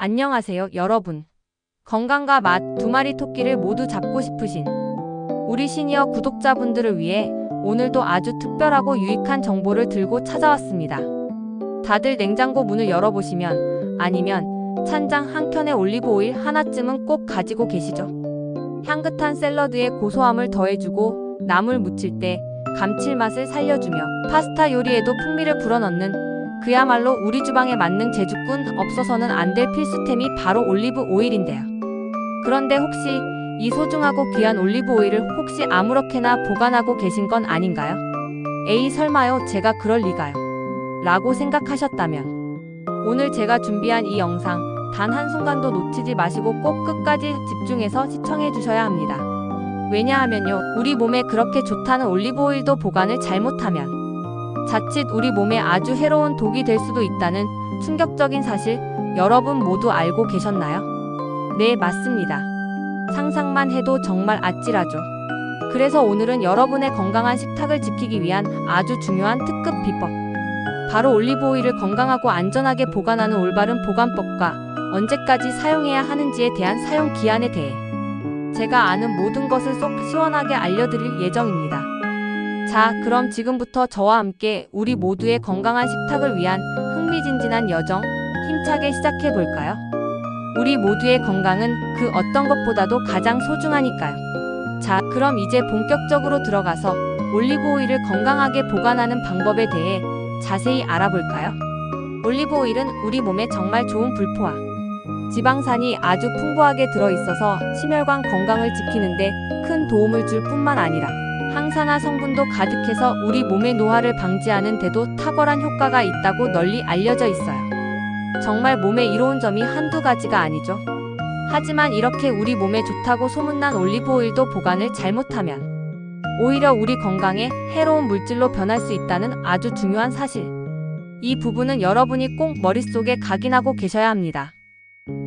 안녕하세요, 여러분. 건강과 맛 두 마리 토끼를 모두 잡고 싶으신 우리 시니어 구독자분들을 위해 오늘도 아주 특별하고 유익한 정보를 들고 찾아왔습니다. 다들 냉장고 문을 열어보시면 아니면 찬장 한 켠에 올리브 오일 하나쯤은 꼭 가지고 계시죠? 향긋한 샐러드에 고소함을 더해주고 나물 무칠 때 감칠맛을 살려주며 파스타 요리에도 풍미를 불어넣는 그야말로 우리 주방에 맞는 제주꾼 없어서는 안 될 필수템이 바로 올리브 오일인데요. 그런데 혹시 이 소중하고 귀한 올리브 오일을 혹시 아무렇게나 보관하고 계신 건 아닌가요? 에이 설마요 제가 그럴 리가요. 라고 생각하셨다면 오늘 제가 준비한 이 영상 단 한순간도 놓치지 마시고 꼭 끝까지 집중해서 시청해 주셔야 합니다. 왜냐하면요 우리 몸에 그렇게 좋다는 올리브 오일도 보관을 잘못하면 자칫 우리 몸에 아주 해로운 독이 될 수도 있다는 충격적인 사실 여러분 모두 알고 계셨나요? 네, 맞습니다. 상상만 해도 정말 아찔하죠. 그래서 오늘은 여러분의 건강한 식탁을 지키기 위한 아주 중요한 특급 비법. 바로 올리브 오일을 건강하고 안전하게 보관하는 올바른 보관법과 언제까지 사용해야 하는지에 대한 사용 기한에 대해 제가 아는 모든 것을 쏙 시원하게 알려드릴 예정입니다. 자, 그럼 지금부터 저와 함께 우리 모두의 건강한 식탁을 위한 흥미진진한 여정 힘차게 시작해 볼까요? 우리 모두의 건강은 그 어떤 것보다도 가장 소중하니까요. 자, 그럼 이제 본격적으로 들어가서 올리브 오일을 건강하게 보관하는 방법에 대해 자세히 알아볼까요? 올리브 오일은 우리 몸에 정말 좋은 불포화. 지방산이 아주 풍부하게 들어있어서 심혈관 건강을 지키는데 큰 도움을 줄 뿐만 아니라 항산화 성분도 가득해서 우리 몸의 노화를 방지하는 데도 탁월한 효과가 있다고 널리 알려져 있어요. 정말 몸에 이로운 점이 한두 가지가 아니죠. 하지만 이렇게 우리 몸에 좋다고 소문난 올리브 오일도 보관을 잘못하면 오히려 우리 건강에 해로운 물질로 변할 수 있다는 아주 중요한 사실. 이 부분은 여러분이 꼭 머릿속에 각인하고 계셔야 합니다.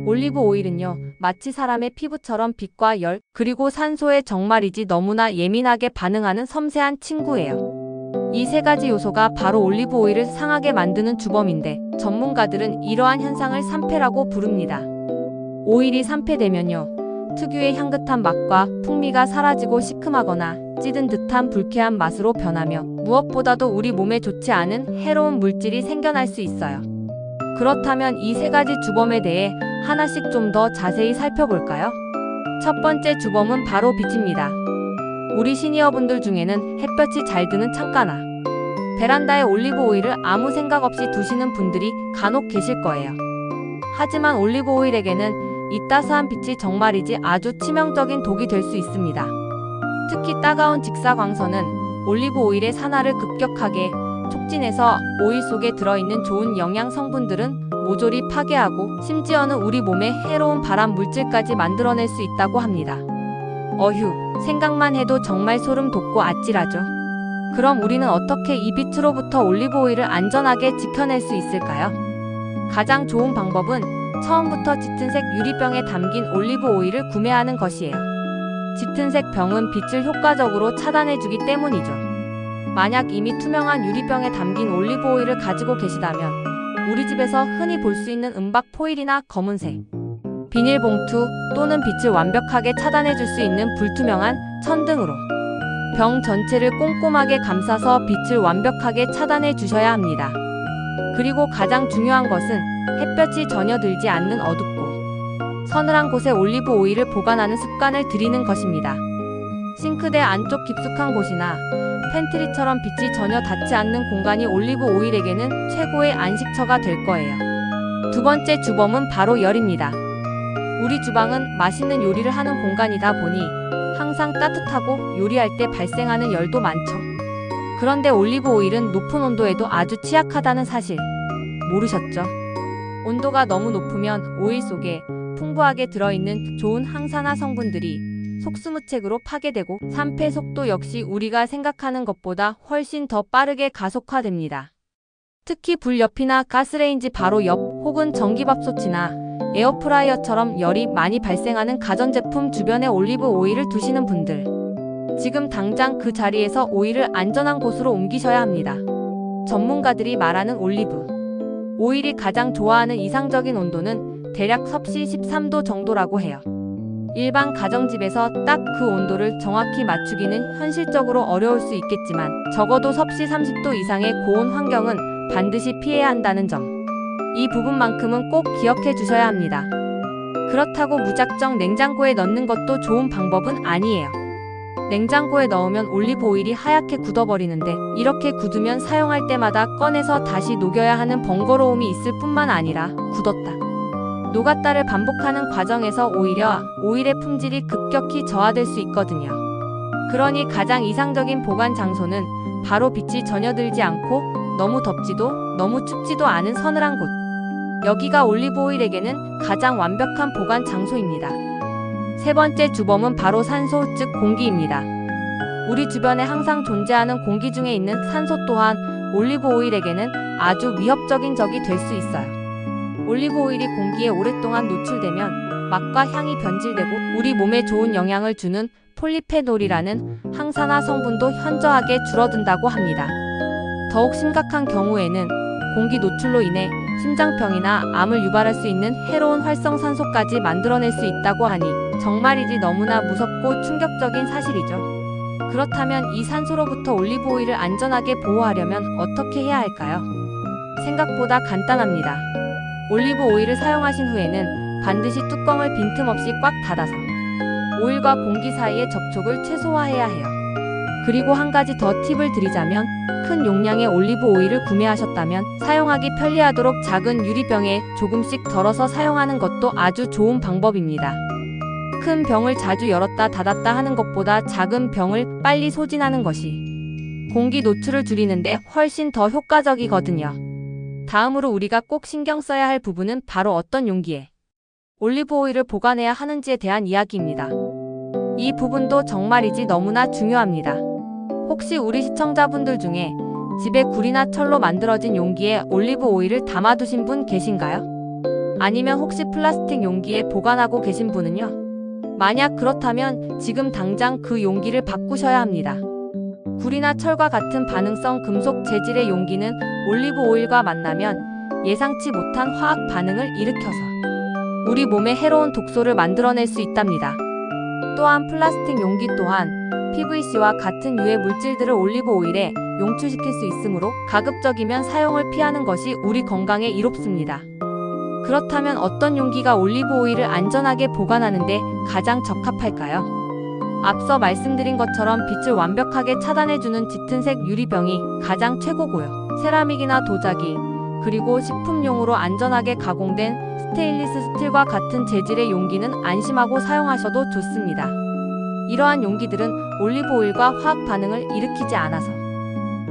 올리브 오일은요, 마치 사람의 피부처럼 빛과 열, 그리고 산소에 정말이지 너무나 예민하게 반응하는 섬세한 친구예요. 이 세 가지 요소가 바로 올리브 오일을 상하게 만드는 주범인데, 전문가들은 이러한 현상을 산패라고 부릅니다. 오일이 산패되면요, 특유의 향긋한 맛과 풍미가 사라지고 시큼하거나 찌든 듯한 불쾌한 맛으로 변하며 무엇보다도 우리 몸에 좋지 않은 해로운 물질이 생겨날 수 있어요. 그렇다면 이 세 가지 주범에 대해 하나씩 좀 더 자세히 살펴볼까요? 첫 번째 주범은 바로 빛입니다. 우리 시니어분들 중에는 햇볕이 잘 드는 창가나 베란다에 올리브 오일을 아무 생각 없이 두시는 분들이 간혹 계실 거예요. 하지만 올리브 오일에게는 이 따스한 빛이 정말이지 아주 치명적인 독이 될 수 있습니다. 특히 따가운 직사광선은 올리브 오일의 산화를 급격하게 촉진해서 오일 속에 들어있는 좋은 영양 성분들은 모조리 파괴하고 심지어는 우리 몸에 해로운 발암 물질까지 만들어낼 수 있다고 합니다. 어휴, 생각만 해도 정말 소름 돋고 아찔하죠. 그럼 우리는 어떻게 이 빛으로부터 올리브 오일을 안전하게 지켜낼 수 있을까요? 가장 좋은 방법은 처음부터 짙은색 유리병에 담긴 올리브 오일을 구매하는 것이에요. 짙은색 병은 빛을 효과적으로 차단해주기 때문이죠. 만약 이미 투명한 유리병에 담긴 올리브 오일을 가지고 계시다면 우리 집에서 흔히 볼 수 있는 은박 포일이나 검은색 비닐봉투 또는 빛을 완벽하게 차단해 줄 수 있는 불투명한 천 등으로 병 전체를 꼼꼼하게 감싸서 빛을 완벽하게 차단해 주셔야 합니다. 그리고 가장 중요한 것은 햇볕이 전혀 들지 않는 어둡고 서늘한 곳에 올리브 오일을 보관하는 습관을 들이는 것입니다. 싱크대 안쪽 깊숙한 곳이나 팬트리처럼 빛이 전혀 닿지 않는 공간이 올리브 오일에게는 최고의 안식처가 될 거예요. 두 번째 주범은 바로 열입니다. 우리 주방은 맛있는 요리를 하는 공간이다 보니 항상 따뜻하고 요리할 때 발생하는 열도 많죠. 그런데 올리브 오일은 높은 온도에도 아주 취약하다는 사실 모르셨죠? 온도가 너무 높으면 오일 속에 풍부하게 들어있는 좋은 항산화 성분들이 속수무책으로 파괴되고 산패 속도 역시 우리가 생각하는 것보다 훨씬 더 빠르게 가속화됩니다. 특히 불 옆이나 가스레인지 바로 옆 혹은 전기밥솥이나 에어프라이어처럼 열이 많이 발생하는 가전제품 주변에 올리브 오일을 두시는 분들. 지금 당장 그 자리에서 오일을 안전한 곳으로 옮기셔야 합니다. 전문가들이 말하는 올리브. 오일이 가장 좋아하는 이상적인 온도는 대략 섭씨 13도 정도라고 해요. 일반 가정집에서 딱 그 온도를 정확히 맞추기는 현실적으로 어려울 수 있겠지만 적어도 섭씨 30도 이상의 고온 환경은 반드시 피해야 한다는 점. 이 부분만큼은 꼭 기억해 주셔야 합니다. 그렇다고 무작정 냉장고에 넣는 것도 좋은 방법은 아니에요. 냉장고에 넣으면 올리브 오일이 하얗게 굳어버리는데 이렇게 굳으면 사용할 때마다 꺼내서 다시 녹여야 하는 번거로움이 있을 뿐만 아니라 굳었다. 녹았다를 반복하는 과정에서 오히려 오일의 품질이 급격히 저하될 수 있거든요. 그러니 가장 이상적인 보관 장소는 바로 빛이 전혀 들지 않고 너무 덥지도 너무 춥지도 않은 서늘한 곳. 여기가 올리브 오일에게는 가장 완벽한 보관 장소입니다. 세 번째 주범은 바로 산소, 즉 공기입니다. 우리 주변에 항상 존재하는 공기 중에 있는 산소 또한 올리브 오일에게는 아주 위협적인 적이 될 수 있어요. 올리브 오일이 공기에 오랫동안 노출되면 맛과 향이 변질되고 우리 몸에 좋은 영향을 주는 폴리페놀이라는 항산화 성분도 현저하게 줄어든다고 합니다. 더욱 심각한 경우에는 공기 노출로 인해 심장병이나 암을 유발할 수 있는 해로운 활성산소까지 만들어낼 수 있다고 하니 정말이지 너무나 무섭고 충격적인 사실이죠. 그렇다면 이 산소로부터 올리브 오일을 안전하게 보호하려면 어떻게 해야 할까요? 생각보다 간단합니다. 올리브 오일을 사용하신 후에는 반드시 뚜껑을 빈틈없이 꽉 닫아서 오일과 공기 사이의 접촉을 최소화해야 해요. 그리고 한 가지 더 팁을 드리자면 큰 용량의 올리브 오일을 구매하셨다면 사용하기 편리하도록 작은 유리병에 조금씩 덜어서 사용하는 것도 아주 좋은 방법입니다. 큰 병을 자주 열었다 닫았다 하는 것보다 작은 병을 빨리 소진하는 것이 공기 노출을 줄이는데 훨씬 더 효과적이거든요. 다음으로 우리가 꼭 신경 써야 할 부분은 바로 어떤 용기에 올리브 오일을 보관해야 하는지에 대한 이야기입니다. 이 부분도 정말이지 너무나 중요합니다. 혹시 우리 시청자분들 중에 집에 굴이나 철로 만들어진 용기에 올리브 오일을 담아두신 분 계신가요? 아니면 혹시 플라스틱 용기에 보관하고 계신 분은요? 만약 그렇다면 지금 당장 그 용기를 바꾸셔야 합니다. 굴이나 철과 같은 반응성 금속 재질의 용기는 올리브 오일과 만나면 예상치 못한 화학 반응을 일으켜서 우리 몸에 해로운 독소를 만들어낼 수 있답니다. 또한 플라스틱 용기 또한 PVC와 같은 유해 물질들을 올리브 오일에 용출시킬 수 있으므로 가급적이면 사용을 피하는 것이 우리 건강에 이롭습니다. 그렇다면 어떤 용기가 올리브 오일을 안전하게 보관하는데 가장 적합할까요? 앞서 말씀드린 것처럼 빛을 완벽하게 차단해주는 짙은색 유리병이 가장 최고고요. 세라믹이나 도자기, 그리고 식품용으로 안전하게 가공된 스테인리스 스틸과 같은 재질의 용기는 안심하고 사용하셔도 좋습니다. 이러한 용기들은 올리브 오일과 화학 반응을 일으키지 않아서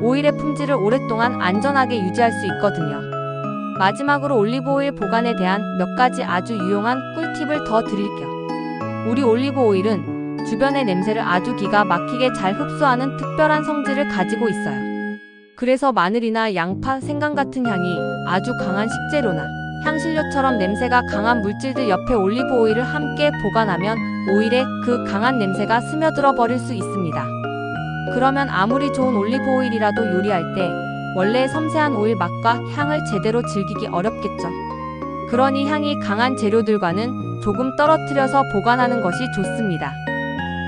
오일의 품질을 오랫동안 안전하게 유지할 수 있거든요. 마지막으로 올리브 오일 보관에 대한 몇 가지 아주 유용한 꿀팁을 더 드릴게요. 우리 올리브 오일은 주변의 냄새를 아주 기가 막히게 잘 흡수하는 특별한 성질을 가지고 있어요. 그래서 마늘이나 양파, 생강 같은 향이 아주 강한 식재료나 향신료처럼 냄새가 강한 물질들 옆에 올리브 오일을 함께 보관하면 오일에 그 강한 냄새가 스며들어 버릴 수 있습니다. 그러면 아무리 좋은 올리브 오일이라도 요리할 때 원래 섬세한 오일 맛과 향을 제대로 즐기기 어렵겠죠. 그러니 향이 강한 재료들과는 조금 떨어뜨려서 보관하는 것이 좋습니다.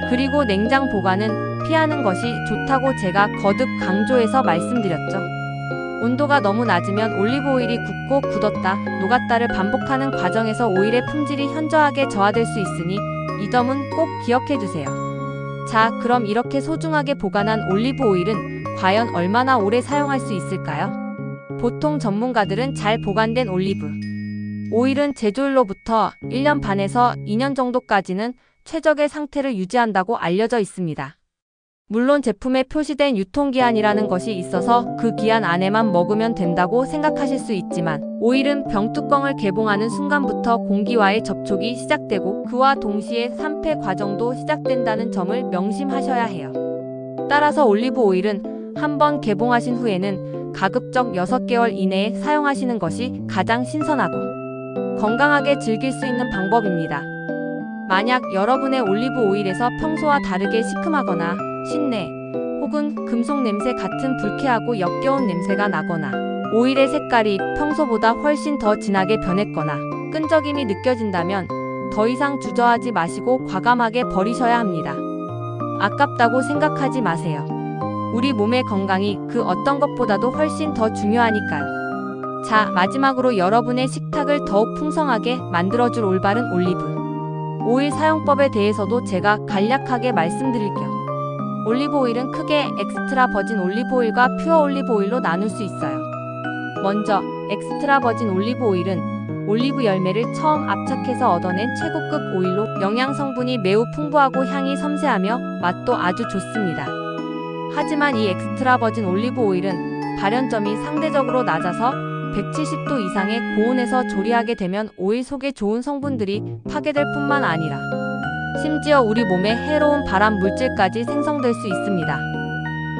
그리고 냉장 보관은 피하는 것이 좋다고 제가 거듭 강조해서 말씀드렸죠. 온도가 너무 낮으면 올리브 오일이 굳고 굳었다, 녹았다를 반복하는 과정에서 오일의 품질이 현저하게 저하될 수 있으니 이 점은 꼭 기억해 주세요. 자, 그럼 이렇게 소중하게 보관한 올리브 오일은 과연 얼마나 오래 사용할 수 있을까요? 보통 전문가들은 잘 보관된 올리브 오일은 제조일로부터 1년 반에서 2년 정도까지는 최적의 상태를 유지한다고 알려져 있습니다. 물론 제품에 표시된 유통기한이라는 것이 있어서 그 기한 안에만 먹으면 된다고 생각하실 수 있지만 오일은 병뚜껑을 개봉하는 순간부터 공기와의 접촉이 시작되고 그와 동시에 산패 과정도 시작된다는 점을 명심하셔야 해요. 따라서 올리브 오일은 한번 개봉하신 후에는 가급적 6개월 이내에 사용하시는 것이 가장 신선하고 건강하게 즐길 수 있는 방법입니다. 만약 여러분의 올리브 오일에서 평소와 다르게 시큼하거나 신내 혹은 금속 냄새 같은 불쾌하고 역겨운 냄새가 나거나 오일의 색깔이 평소보다 훨씬 더 진하게 변했거나 끈적임이 느껴진다면 더 이상 주저하지 마시고 과감하게 버리셔야 합니다. 아깝다고 생각하지 마세요. 우리 몸의 건강이 그 어떤 것보다도 훨씬 더 중요하니까요. 자, 마지막으로 여러분의 식탁을 더욱 풍성하게 만들어줄 올바른 올리브. 오일 사용법에 대해서도 제가 간략하게 말씀드릴게요. 올리브 오일은 크게 엑스트라 버진 올리브 오일과 퓨어 올리브 오일로 나눌 수 있어요. 먼저 엑스트라 버진 올리브 오일은 올리브 열매를 처음 압착해서 얻어낸 최고급 오일로 영양 성분이 매우 풍부하고 향이 섬세하며 맛도 아주 좋습니다. 하지만 이 엑스트라 버진 올리브 오일은 발연점이 상대적으로 낮아서 170도 이상의 고온에서 조리하게 되면 오일 속의 좋은 성분들이 파괴될 뿐만 아니라 심지어 우리 몸에 해로운 발암 물질까지 생성될 수 있습니다.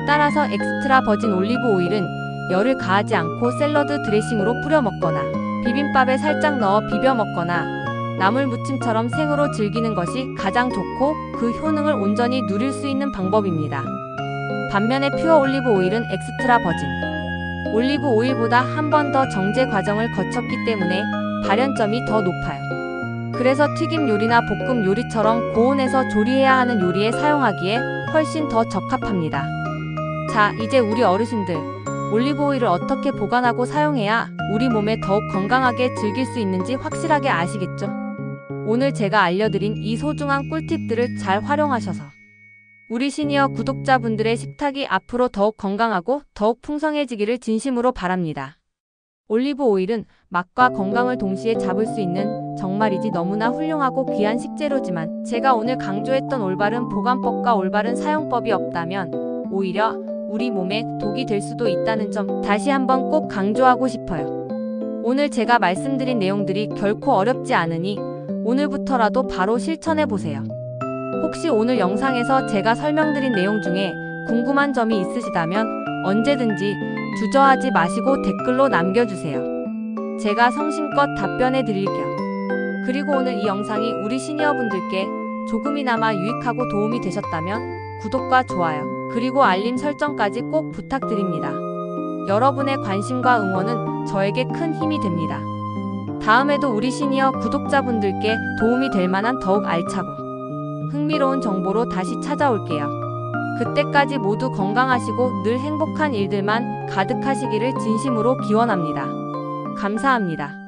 따라서 엑스트라 버진 올리브 오일은 열을 가하지 않고 샐러드 드레싱으로 뿌려 먹거나 비빔밥에 살짝 넣어 비벼 먹거나 나물 무침처럼 생으로 즐기는 것이 가장 좋고 그 효능을 온전히 누릴 수 있는 방법입니다. 반면에 퓨어 올리브 오일은 엑스트라 버진 올리브 오일보다 한 번 더 정제 과정을 거쳤기 때문에 발연점이 더 높아요. 그래서 튀김 요리나 볶음 요리처럼 고온에서 조리해야 하는 요리에 사용하기에 훨씬 더 적합합니다. 자, 이제 우리 어르신들 올리브 오일을 어떻게 보관하고 사용해야 우리 몸에 더욱 건강하게 즐길 수 있는지 확실하게 아시겠죠? 오늘 제가 알려드린 이 소중한 꿀팁들을 잘 활용하셔서 우리 시니어 구독자분들의 식탁이 앞으로 더욱 건강하고 더욱 풍성해지기를 진심으로 바랍니다. 올리브 오일은 맛과 건강을 동시에 잡을 수 있는 정말이지 너무나 훌륭하고 귀한 식재료지만 제가 오늘 강조했던 올바른 보관법과 올바른 사용법이 없다면 오히려 우리 몸에 독이 될 수도 있다는 점 다시 한번 꼭 강조하고 싶어요. 오늘 제가 말씀드린 내용들이 결코 어렵지 않으니 오늘부터라도 바로 실천해 보세요. 혹시 오늘 영상에서 제가 설명드린 내용 중에 궁금한 점이 있으시다면 언제든지 주저하지 마시고 댓글로 남겨주세요. 제가 성심껏 답변해 드릴게요. 그리고 오늘 이 영상이 우리 시니어분들께 조금이나마 유익하고 도움이 되셨다면 구독과 좋아요, 그리고 알림 설정까지 꼭 부탁드립니다. 여러분의 관심과 응원은 저에게 큰 힘이 됩니다. 다음에도 우리 시니어 구독자분들께 도움이 될 만한 더욱 알차고 흥미로운 정보로 다시 찾아올게요. 그때까지 모두 건강하시고 늘 행복한 일들만 가득하시기를 진심으로 기원합니다. 감사합니다.